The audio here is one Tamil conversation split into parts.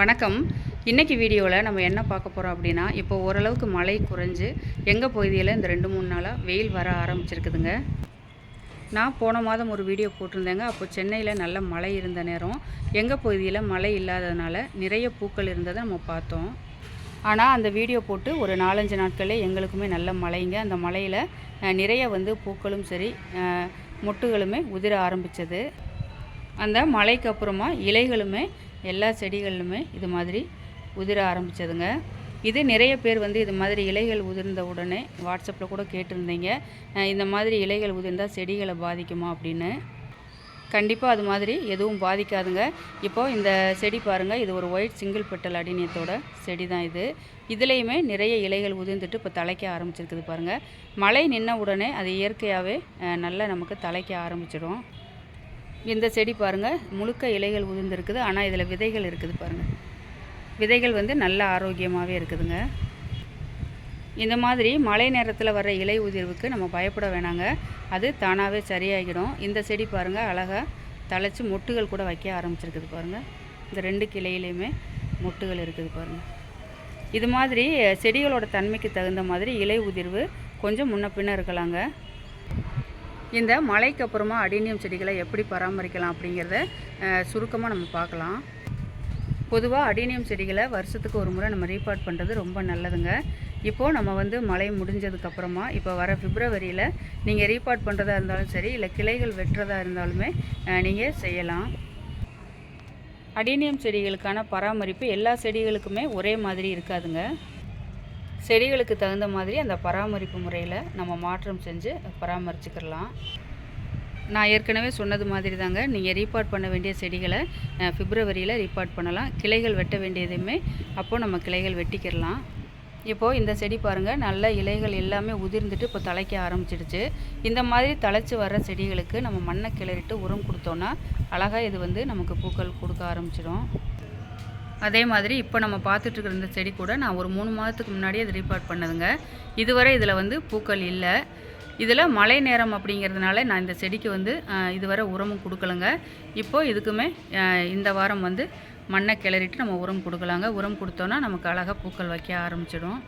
வணக்கம். இன்றைக்கி வீடியோவில் நம்ம என்ன பார்க்க போகிறோம் அப்படின்னா இப்போ ஓரளவுக்கு மழை குறைஞ்சு எங்கள் பகுதியில் இந்த ரெண்டு மூணு நாளாக வெயில் வர ஆரம்பிச்சிருக்குதுங்க. நான் போன மாதம் ஒரு வீடியோ போட்டிருந்தேங்க. அப்போ சென்னையில் நல்ல மழை இருந்த நேரம். எங்கள் பகுதியில் மழை இல்லாததுனால நிறைய பூக்கள் இருந்ததை நம்ம பார்த்தோம். ஆனால் அந்த வீடியோ போட்டு ஒரு நாலஞ்சு நாட்களே எங்களுக்குமே நல்ல மழைங்க. அந்த மழையில் நிறைய வந்து பூக்களும் சரி முட்டுகளுமே மொட்டுகளுமே உதிர ஆரம்பித்தது அந்த மழைக்கு அப்புறமா இலைகளுமே எல்லா செடிகளிலுமே இது மாதிரி உதிர ஆரம்பிச்சதுங்க. இது நிறைய பேர் வந்து இது மாதிரி இலைகள் உதிர்ந்த உடனே வாட்ஸ்அப்பில் கூட கேட்டிருந்தீங்க. இந்த மாதிரி இலைகள் உதிர்ந்தால் செடிகளை பாதிக்குமா அப்படின்னு. கண்டிப்பாக அது மாதிரி எதுவும் பாதிக்காதுங்க. இப்போது இந்த செடி பாருங்கள் இது ஒரு ஒயிட் சிங்கிள் பெட்டல் அடிநியத்தோட செடி தான் இது. இதுலேயுமே நிறைய இலைகள் உதிர்ந்துட்டு இப்போ தலைக்க ஆரம்பிச்சிருக்குது பாருங்கள் மழை நின்ன உடனே அது இயற்கையாகவே நல்லா நமக்கு தலைக்க ஆரம்பிச்சிடும். இந்த செடி பாருங்கள் முழுக்க இலைகள் உதிர்ந்துருக்குது ஆனால் இதில் விதைகள் இருக்குது பாருங்கள் விதைகள் வந்து நல்ல ஆரோக்கியமாகவே இருக்குதுங்க. இந்த மாதிரி மழை நேரத்தில் வர இலை உதிர்வுக்கு நம்ம பயப்பட வேணாங்க. அது தானாகவே சரியாகிடும் இந்த செடி பாருங்கள் அழகாக தழைச்சி மொட்டுகள் கூட வைக்க ஆரம்பிச்சிருக்குது பாருங்கள் இந்த ரெண்டு கிளையிலையுமே மொட்டுகள் இருக்குது பாருங்கள் இது மாதிரி செடிகளோட தன்மைக்கு தகுந்த மாதிரி இலை உதிர்வு கொஞ்சம் முன்ன பின்ன இருக்கலாங்க. இந்த மழைக்கு அப்புறமா அடினியம் செடிகளை எப்படி பராமரிக்கலாம் அப்படிங்கிறத சுருக்கமாக நம்ம பார்க்கலாம். பொதுவாக அடினியம் செடிகளை வருஷத்துக்கு ஒரு முறை நம்ம ரீபார்ட் பண்ணுறது ரொம்ப நல்லதுங்க. இப்போது நம்ம வந்து மழை முடிஞ்சதுக்கப்புறமா இப்போ வர பிப்ரவரியில் நீங்கள் ரீபார்ட் பண்ணுறதா இருந்தாலும் சரி இல்லை கிளைகள் வெட்டுறதா இருந்தாலுமே நீங்கள் செய்யலாம். அடினியம் செடிகளுக்கான பராமரிப்பு எல்லா செடிகளுக்குமே ஒரே மாதிரி இருக்காதுங்க. செடிகளுக்கு தகுந்த மாதிரி அந்த பராமரிப்பு முறையில் நம்ம மாற்றம் செஞ்சு பராமரிச்சுக்கிடலாம். நான் ஏற்கனவே சொன்னது மாதிரி தாங்க நீங்கள் ரீபார்ட் பண்ண வேண்டிய செடிகளை பிப்ரவரியில் ரீபார்ட் பண்ணலாம். கிளைகள் வெட்ட வேண்டியதுமே அப்போது நம்ம கிளைகள் வெட்டிக்கிடலாம். இப்போது இந்த செடி பாருங்கள் நல்ல இலைகள் எல்லாமே உதிர்ந்துட்டு இப்போ தலைக்க ஆரம்பிச்சிடுச்சு. இந்த மாதிரி தலைச்சி வர்ற செடிகளுக்கு நம்ம மண்ணை கிளறிட்டு உரம் கொடுத்தோன்னா அழகாக இது வந்து நமக்கு பூக்கள் கொடுக்க ஆரம்பிச்சிடும். அதே மாதிரி இப்போ நம்ம பார்த்துட்ருக்குற இந்த செடி கூட நான் ஒரு மூணு மாதத்துக்கு முன்னாடியே அது ரீபார்ட் பண்ணதுங்க. இதுவரை இதில் வந்து பூக்கள் இல்லை. இதில் மழை நேரம் அப்படிங்கிறதுனால நான் இந்த செடிக்கு வந்து இதுவரை உரமும் கொடுக்கலங்க. இப்போது இதுக்குமே இந்த வாரம் வந்து மண்ணை கிளறிட்டு நம்ம உரம் கொடுக்கலாங்க. உரம் கொடுத்தோன்னா நமக்கு அழகாக பூக்கள் வைக்க ஆரம்பிச்சிடும்.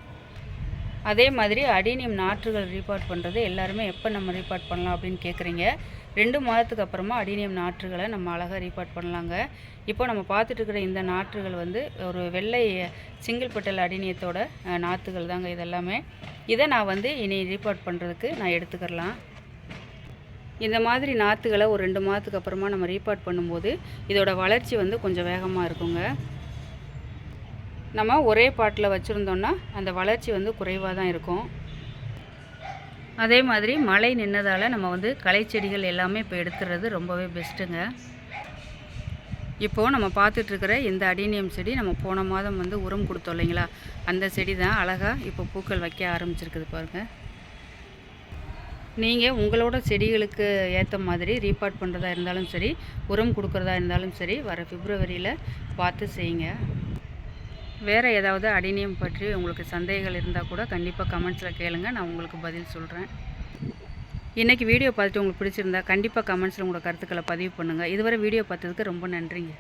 அதே மாதிரி அடினியம் நாற்றுகள் ரீபார்ட் பண்ணுறது எல்லாருமே எப்போ நம்ம ரீபார்ட் பண்ணலாம் அப்படின்னு கேட்குறீங்க ரெண்டு மாதத்துக்கு அப்புறமா அடினியம் நாற்றுகளை நம்ம அழகாக ரீபார்ட் பண்ணலாங்க. இப்போ நம்ம பார்த்துட்டு இருக்கிற இந்த நாற்றுகள் வந்து ஒரு வெள்ளை சிங்கிள் பெட்டல் அடினியத்தோட நாற்றுகள் தாங்க இதெல்லாமே. இதை நான் வந்து இனி ரீபார்ட் பண்ணுறதுக்கு நான் எடுத்துக்கிறலாம். இந்த மாதிரி நாற்றுகளை ஒரு ரெண்டு மாதத்துக்கு அப்புறமா நம்ம ரீபார்ட் பண்ணும்போது இதோட வளர்ச்சி வந்து கொஞ்சம் வேகமாக இருக்குங்க. நம்ம ஒரே பாட்டில் வச்சுருந்தோன்னா அந்த வளர்ச்சி வந்து குறைவாக தான் இருக்கும். அதே மாதிரி மழை நின்னதால் நம்ம வந்து களை செடிகள் எல்லாமே இப்போ எடுத்துறது ரொம்பவே பெஸ்ட்டுங்க. இப்போது நம்ம பார்த்துட்ருக்கிற இந்த அடினியம் செடி நம்ம போன மாதம் வந்து உரம் கொடுத்தோம் இல்லைங்களா? அந்த செடி தான் அழகாக இப்போ பூக்கள் வைக்க ஆரம்பிச்சிருக்குது பாருங்கள் நீங்கள் உங்களோட செடிகளுக்கு ஏற்ற மாதிரி ரீபார்ட் பண்ணுறதா இருந்தாலும் சரி உரம் கொடுக்குறதா இருந்தாலும் சரி வர பிப்ரவரியில் பார்த்து செய்யுங்க. வேறு ஏதாவது அடிநியம் பற்றி உங்களுக்கு சந்தேகங்கள் இருந்தால் கூட கண்டிப்பாக கமெண்ட்ஸில் கேளுங்க. நான் உங்களுக்கு பதில் சொல்கிறேன் இன்றைக்கி வீடியோ பார்த்துட்டு உங்களுக்கு பிடிச்சிருந்தா கண்டிப்பாக கமெண்ட்ஸில் உங்களோட கருத்துக்களை பதிவு பண்ணுங்கள் இதுவரை வீடியோ பார்த்ததுக்கு ரொம்ப நன்றிங்க.